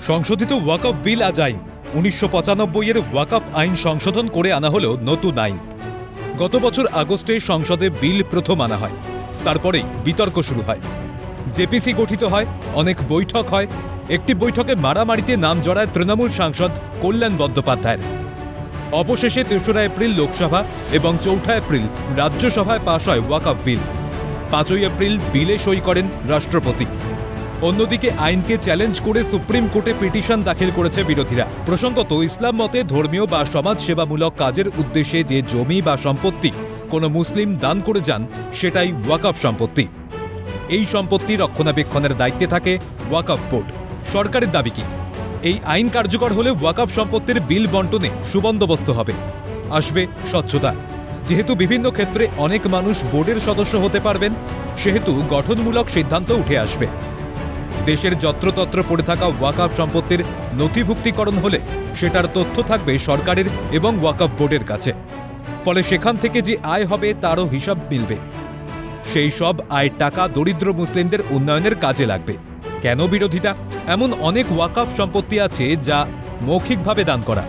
সংশোধিত ওয়াকফ বিল আজ আইন উনিশশো পঁচানব্বই এর ওয়াকফ আইন সংশোধন করে আনা হলো নতুন আইন। গত বছর আগস্টে সংসদে বিল প্রথম আনা হয়। তারপরেই বিতর্ক শুরু হয়। জেপিসি গঠিত হয়, অনেক বৈঠক হয়। একটি বৈঠকে মারামারিতে নাম জড়ায় তৃণমূল সাংসদ কল্যাণ বন্দ্যোপাধ্যায়ের। অবশেষে তেসরা এপ্রিল লোকসভা এবং চৌঠা এপ্রিল রাজ্যসভায় পাশ হয় ওয়াকফ বিল। পাঁচই এপ্রিল বিলে সই করেন রাষ্ট্রপতি। অন্যদিকে আইনকে চ্যালেঞ্জ করে সুপ্রিম কোর্টে পিটিশন দাখিল করেছে বিরোধীরা। প্রসঙ্গত, ইসলাম মতে ধর্মীয় বা সমাজ সেবামূলক কাজের উদ্দেশ্যে যে জমি বা সম্পত্তি কোনো মুসলিম দান করে যান, সেটাই ওয়াকফ সম্পত্তি। এই সম্পত্তি রক্ষণাবেক্ষণের দায়িত্বে থাকে ওয়াকফ বোর্ড। সরকারের দাবি কি? এই আইন কার্যকর হলে ওয়াকফ সম্পত্তির বিল বন্টনে সুবন্দোবস্ত হবে। আসবে স্বচ্ছতা। যেহেতু বিভিন্ন ক্ষেত্রে অনেক মানুষ বোর্ডের সদস্য হতে পারবেন, সেহেতু গঠনমূলক সিদ্ধান্ত উঠে আসবে। দেশের যত্রতত্র পড়ে থাকা ওয়াকাফ সম্পত্তির নথিভুক্তিকরণ হলে সেটার তথ্য থাকবে সরকারের এবং ওয়াকফ বোর্ডের কাছে। ফলে সেখান থেকে যে আয় হবে তারও হিসাব মিলবে। সেই সব আয়ের টাকা দরিদ্র মুসলিমদের উন্নয়নের কাজে লাগবে। কেন বিরোধিতা? এমন অনেক ওয়াকাফ সম্পত্তি আছে যা মৌখিকভাবে দান করা।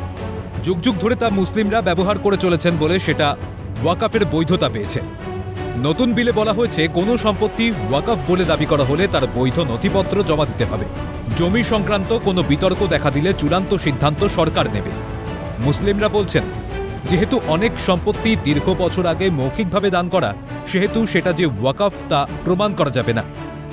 যুগ যুগ ধরে তা মুসলিমরা ব্যবহার করে চলেছেন বলে সেটা ওয়াকাফের বৈধতা পেয়েছে। নতুন বিলে বলা হয়েছে, কোনো সম্পত্তি ওয়াকফ বলে দাবি করা হলে তার বৈধ নথিপত্র জমা দিতে হবে। জমি সংক্রান্ত কোনো বিতর্ক দেখা দিলে চূড়ান্ত সিদ্ধান্ত সরকার নেবে। মুসলিমরা বলছেন, যেহেতু অনেক সম্পত্তি দীর্ঘ বছর আগে মৌখিকভাবে দান করা, সেহেতু সেটা যে ওয়াকফ তা প্রমাণ করা যাবে না।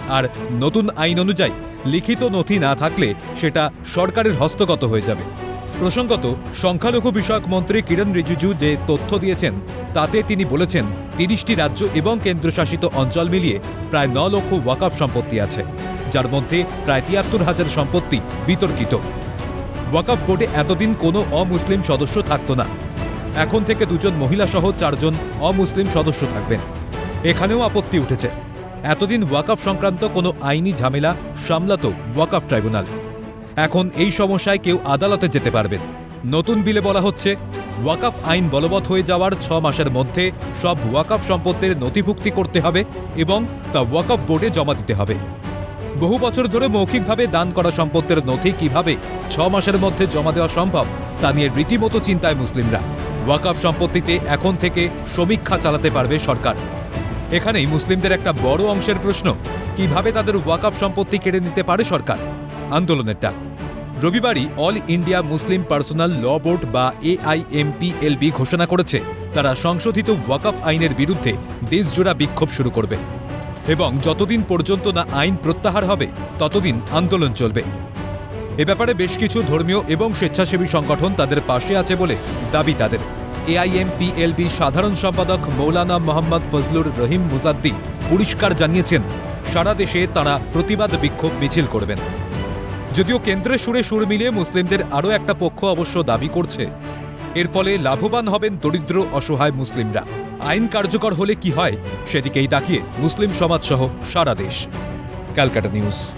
আর নতুন আইন অনুযায়ী লিখিত নথি না থাকলে সেটা সরকারের হস্তগত হয়ে যাবে। প্রসঙ্গত, সংখ্যালঘু বিষয়ক মন্ত্রী কিরণ রিজিজু যে তথ্য দিয়েছেন, তাতে তিনি বলেছেন, তিরিশটি রাজ্য এবং কেন্দ্রশাসিত অঞ্চল মিলিয়ে প্রায় ন লক্ষ ওয়াকাফ সম্পত্তি আছে, যার মধ্যে প্রায় তিয়াত্তর হাজার সম্পত্তি বিতর্কিত। ওয়াকাফ বোর্ডে এতদিন কোনো অমুসলিম সদস্য থাকত না। এখন থেকে দুজন মহিলা সহ চারজন অমুসলিম সদস্য থাকবেন। এখানেও আপত্তি উঠেছে। এতদিন ওয়াকাফ সংক্রান্ত কোনো আইনি ঝামেলা সামলাত ওয়াকাফ ট্রাইব্যুনাল। এখন এই সমস্যায় কেউ আদালতে যেতে পারবেন। নতুন বিলে বলা হচ্ছে, ওয়াকাফ আইন বলবৎ হয়ে যাওয়ার ছ মাসের মধ্যে সব ওয়াকাফ সম্পত্তির নথিভুক্তি করতে হবে এবং তা ওয়াকফ বোর্ডে জমা দিতে হবে। বহু বছর ধরে মৌখিকভাবে দান করা সম্পত্তির নথি কীভাবে ছ মাসের মধ্যে জমা দেওয়া সম্ভব, তা নিয়ে রীতিমতো চিন্তায় মুসলিমরা। ওয়াকাফ সম্পত্তিতে এখন থেকে সমীক্ষা চালাতে পারবে সরকার। এখানেই মুসলিমদের একটা বড় অংশের প্রশ্ন, কীভাবে তাদের ওয়াকাফ সম্পত্তি কেড়ে নিতে পারে সরকার? আন্দোলনের ডাক রবিবারই all India Muslim personal law board বা এআইএমপিএলবি ঘোষণা করেছে, তারা সংশোধিত ওয়াকফ আইনের বিরুদ্ধে দেশজোড়া বিক্ষোভ শুরু করবে। এবং যতদিন পর্যন্ত না আইন প্রত্যাহার হবে, ততদিন আন্দোলন চলবে। এ ব্যাপারে বেশ কিছু ধর্মীয় এবং স্বেচ্ছাসেবী সংগঠন তাদের পাশে আছে বলে দাবি তাদের। এআইএমপিএলবি সাধারণ সম্পাদক মৌলানা মোহাম্মদ ফজলুর রহিম মুজাদ্দি পরিষ্কার জানিয়েছেন, সারা দেশে তারা প্রতিবাদ বিক্ষোভ মিছিল করবেন। যদিও কেন্দ্রের সুরে সুর মিলিয়ে মুসলিমদের আরও একটা পক্ষ অবশ্য দাবি করছে। এর ফলে লাভবান হবেন দরিদ্র, অসহায় মুসলিমরা। আইন কার্যকর হলে কি হয়, সেদিকেই তাকিয়ে মুসলিম সমাজসহ সারা দেশ। Calcutta news.